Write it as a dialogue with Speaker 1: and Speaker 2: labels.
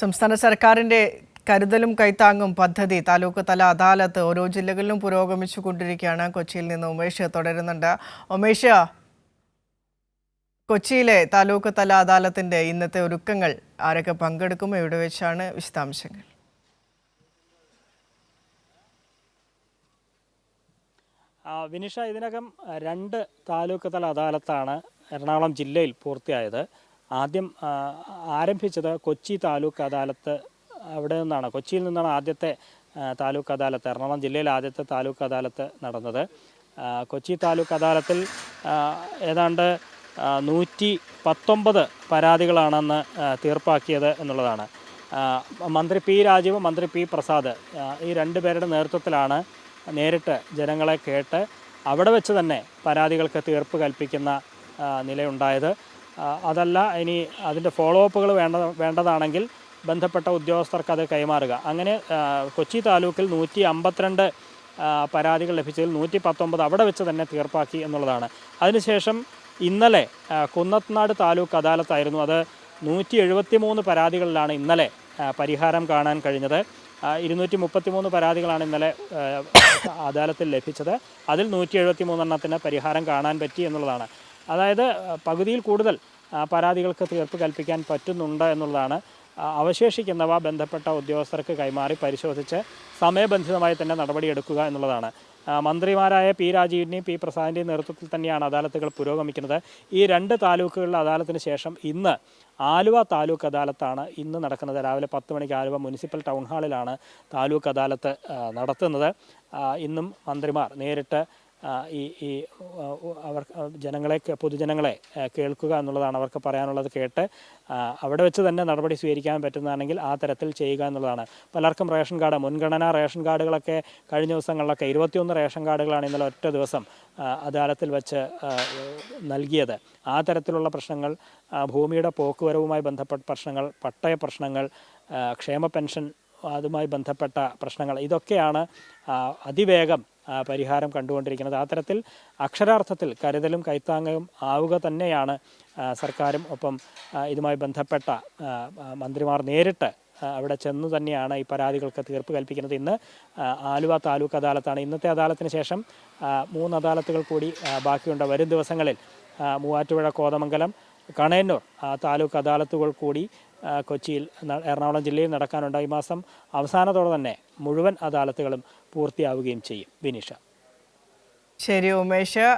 Speaker 1: സംസ്ഥാന സർക്കാരിന്റെ കരുതലും കൈത്താങ്ങും പദ്ധതി താലൂക്ക് തല അദാലത്ത് ഓരോ ജില്ലകളിലും പുരോഗമിച്ചു കൊണ്ടിരിക്കുകയാണ്. കൊച്ചിയിൽ നിന്ന് ഉമേഷ് തുടരുന്നുണ്ട്. ഉമേഷ് കൊച്ചിയിലെ താലൂക്ക് തല അദാലത്തിന്റെ ഇന്നത്തെ ഒരുക്കങ്ങൾ ആരൊക്കെ പങ്കെടുക്കും? എവിടെ വെച്ചാണ് വിശദാംശങ്ങൾ?
Speaker 2: വിനിഷ ഇതിനകം രണ്ട് താലൂക്ക് തല അദാലത്താണ് എറണാകുളം ജില്ലയിൽ പൂർത്തിയായത്. ആദ്യം ആരംഭിച്ചത് കൊച്ചി താലൂക്ക് അദാലത്ത് അവിടെ നിന്നാണ്. കൊച്ചിയിൽ നിന്നാണ് ആദ്യത്തെ താലൂക്ക് അദാലത്ത് എറണാകുളം ജില്ലയിൽ ആദ്യത്തെ താലൂക്ക് അദാലത്ത് നടന്നത്. കൊച്ചി താലൂക്ക് അദാലത്തിൽ ഏതാണ്ട് നൂറ്റി പത്തൊമ്പത് പരാതികളാണെന്ന് തീർപ്പാക്കിയത് എന്നുള്ളതാണ്. മന്ത്രി പി രാജീവ് മന്ത്രി പി പ്രസാദ് ഈ രണ്ട് പേരുടെ നേതൃത്വത്തിലാണ് നേരിട്ട് ജനങ്ങളെ കേട്ട് അവിടെ വെച്ച് തന്നെ പരാതികൾക്ക് തീർപ്പ് കൽപ്പിക്കുന്ന നിലയുണ്ടായത്. അതല്ല ഇനി അതിന്റെ ഫോളോ അപ്പുകൾ വേണ്ട വേണ്ടതാണെങ്കിൽ ബന്ധപ്പെട്ട ഉദ്യോഗസ്ഥർക്ക് അത് കൈമാറുക. അങ്ങനെ കൊച്ചി താലൂക്കിൽ നൂറ്റി അമ്പത്തിരണ്ട് പരാതികൾ ലഭിച്ചതിൽ നൂറ്റി പത്തൊമ്പത് അവിടെ വെച്ച് തന്നെ തീർപ്പാക്കി എന്നുള്ളതാണ്. അതിനുശേഷം ഇന്നലെ കുന്നത്നാട് താലൂക്ക് അദാലത്തായിരുന്നു അത്. നൂറ്റി എഴുപത്തി മൂന്ന് പരാതികളിലാണ് ഇന്നലെ പരിഹാരം കാണാൻ കഴിഞ്ഞത്. ഇരുന്നൂറ്റി മുപ്പത്തി മൂന്ന് പരാതികളാണ് ഇന്നലെ അദാലത്തിൽ ലഭിച്ചത്. അതിൽ നൂറ്റി എഴുപത്തി മൂന്നെണ്ണത്തിന് പരിഹാരം കാണാൻ പറ്റി എന്നുള്ളതാണ്. അതായത് പകുതിയിൽ കൂടുതൽ പരാതികൾക്ക് തീർപ്പ് കൽപ്പിക്കാൻ പറ്റുന്നുണ്ട് എന്നുള്ളതാണ് അവശേഷിക്കുന്നവ ബന്ധപ്പെട്ട ഉദ്യോഗസ്ഥർക്ക് കൈമാറി പരിശോധിച്ച് സമയബന്ധിതമായി തന്നെ നടപടിയെടുക്കുക എന്നുള്ളതാണ്. മന്ത്രിമാരായ പി രാജീവിന്റെയും പി പ്രസാദിന്റെയും നേതൃത്വത്തിൽ തന്നെയാണ് അദാലത്തുകൾ പുരോഗമിക്കുന്നത്. ഈ രണ്ട് താലൂക്കുകളിലെ അദാലത്തിന് ശേഷം ഇന്ന് ആലുവ താലൂക്ക് അദാലത്താണ് ഇന്ന് നടക്കുന്നത്. രാവിലെ പത്ത് മണിക്ക് ആലുവ മുനിസിപ്പൽ ടൗൺ ഹാളിലാണ് താലൂക്ക് അദാലത്ത് നടത്തുന്നത്. ഇന്നും മന്ത്രിമാർ നേരിട്ട് ഈ ഈ അവർ ജനങ്ങളെ പൊതുജനങ്ങളെ കേൾക്കുക എന്നുള്ളതാണ് അവർക്ക് പറയാനുള്ളത് കേട്ട് അവിടെ വെച്ച് തന്നെ നടപടി സ്വീകരിക്കാൻ പറ്റുന്നതാണെങ്കിൽ ആ തരത്തിൽ ചെയ്യുക എന്നുള്ളതാണ്. പലർക്കും റേഷൻ കാർഡ് മുൻഗണന റേഷൻ കാർഡുകളൊക്കെ കഴിഞ്ഞ ദിവസങ്ങളിലൊക്കെ ഇരുപത്തിയൊന്ന് റേഷൻ കാർഡുകളാണ് ഇന്നലെ ഒറ്റ ദിവസം അദാലത്തിൽ വെച്ച് നൽകിയത്. ആ തരത്തിലുള്ള പ്രശ്നങ്ങൾ ഭൂമിയുടെ പോക്കുവരവുമായി ബന്ധപ്പെട്ട പ്രശ്നങ്ങൾ പട്ടയ പ്രശ്നങ്ങൾ ക്ഷേമ പെൻഷൻ അതുമായി ബന്ധപ്പെട്ട പ്രശ്നങ്ങൾ ഇതൊക്കെയാണ് അതിവേഗം പരിഹാരം കണ്ടുകൊണ്ടിരിക്കുന്നത്. അത്തരത്തിൽ തരത്തിൽ അക്ഷരാർത്ഥത്തിൽ കരുതലും കൈത്താങ്ങയും ആവുക തന്നെയാണ് സർക്കാരും ഒപ്പം ഇതുമായി ബന്ധപ്പെട്ട മന്ത്രിമാർ നേരിട്ട് അവിടെ ചെന്ന് തന്നെയാണ് ഈ പരാതികൾക്ക് തീർപ്പ് കൽപ്പിക്കുന്നത്. ഇന്ന് ആലുവ താലൂക്ക് അദാലത്താണ്. ഇന്നത്തെ അദാലത്തിന് ശേഷം മൂന്ന് അദാലത്തുകൾ കൂടി ബാക്കിയുണ്ട്. വരും ദിവസങ്ങളിൽ മൂവാറ്റുപുഴ കോതമംഗലം കണയന്നൂർ താലൂക്ക് അദാലത്തുകൾ കൂടി കൊച്ചിയിൽ എറണാകുളം ജില്ലയിൽ നടക്കാനുണ്ട്. ഈ മാസം അവസാനത്തോടെ തന്നെ മുഴുവൻ അദാലത്തുകളും പൂർത്തിയാവുകയും ചെയ്യും. വിനീഷ.
Speaker 1: ശരി ഉമേഷ്.